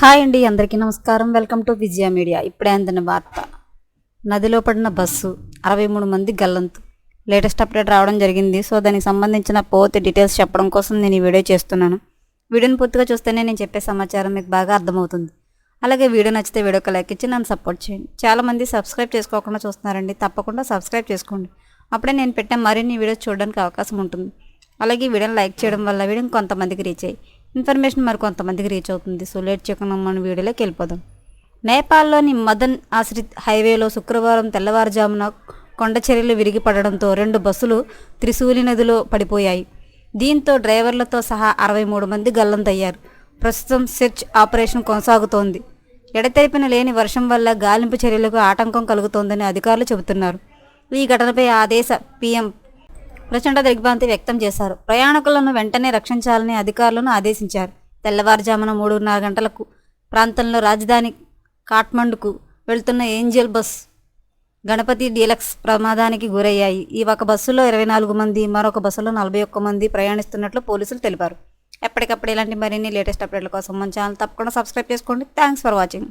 Hi అండి అందరికీ నమస్కారం. Welcome to Vijaya media. ఇప్పుడే అందిన వార్త. నదిలో పడిన బస్సు అరవై మూడు మంది గల్లంతు. లేటెస్ట్ అప్డేట్ రావడం జరిగింది. సో దానికి సంబంధించిన పూర్తి డీటెయిల్స్ చెప్పడం కోసం నేను ఈ వీడియో చేస్తున్నాను. వీడియోని పూర్తిగా చూస్తేనే నేను చెప్పే సమాచారం మీకు బాగా అర్థమవుతుంది. అలాగే వీడియో నచ్చితే వీడియోకి లైక్ ఇచ్చి నన్ను సపోర్ట్ చేయండి. చాలామంది సబ్స్క్రైబ్ చేసుకోకుండా చూస్తున్నారండి. తప్పకుండా సబ్స్క్రైబ్ చేసుకోండి. అప్పుడే నేను పెట్టే మరిన్ని వీడియోస్ చూడడానికి అవకాశం ఉంటుంది. అలాగే వీడియోని లైక్ చేయడం వల్ల వీడియో కొంతమందికి రీచ్ అయ్యి ఇన్ఫర్మేషన్ మరి కొంతమందికి రీచ్ అవుతుంది. సో లేట్ చేయకుండా మన వీడియోలోకి వెళ్ళిపోదాం. నేపాల్లోని మదన్ ఆశ్రిత్ హైవేలో శుక్రవారం తెల్లవారుజామున కొండ చర్యలు విరిగి పడడంతో రెండు బస్సులు త్రిశూలి నదిలో పడిపోయాయి. దీంతో డ్రైవర్లతో సహా అరవై మూడు మంది గల్లంతయ్యారు. ప్రస్తుతం సెర్చ్ ఆపరేషన్ కొనసాగుతోంది. ఎడతెరిపిన లేని వర్షం వల్ల గాలింపు చర్యలకు ఆటంకం కలుగుతోందని అధికారులు చెబుతున్నారు. ఈ ఘటనపై ఆ దేశ పీఎం ప్రచండ దిగ్భ్రాంతి వ్యక్తం చేశారు. ప్రయాణికులను వెంటనే రక్షించాలని అధికారులను ఆదేశించారు. తెల్లవారుజామున మూడున్నర గంటలకు ప్రాంతంలో రాజధాని కాట్మండుకు వెళ్తున్న ఏంజల్ బస్ గణపతి డీలక్స్ ప్రమాదానికి గురయ్యాయి. ఈ ఒక బస్సులో ఇరవై నాలుగు మంది మరొక బస్సులో నలభై ఒక్క మంది ప్రయాణిస్తున్నట్లు పోలీసులు తెలిపారు. ఎప్పటికప్పుడు ఇలాంటి మరిన్ని లేటెస్ట్ అప్డేట్ల కోసం మన ఛానల్ తప్పకుండా సబ్స్క్రైబ్ చేసుకోండి. Thanks for watching.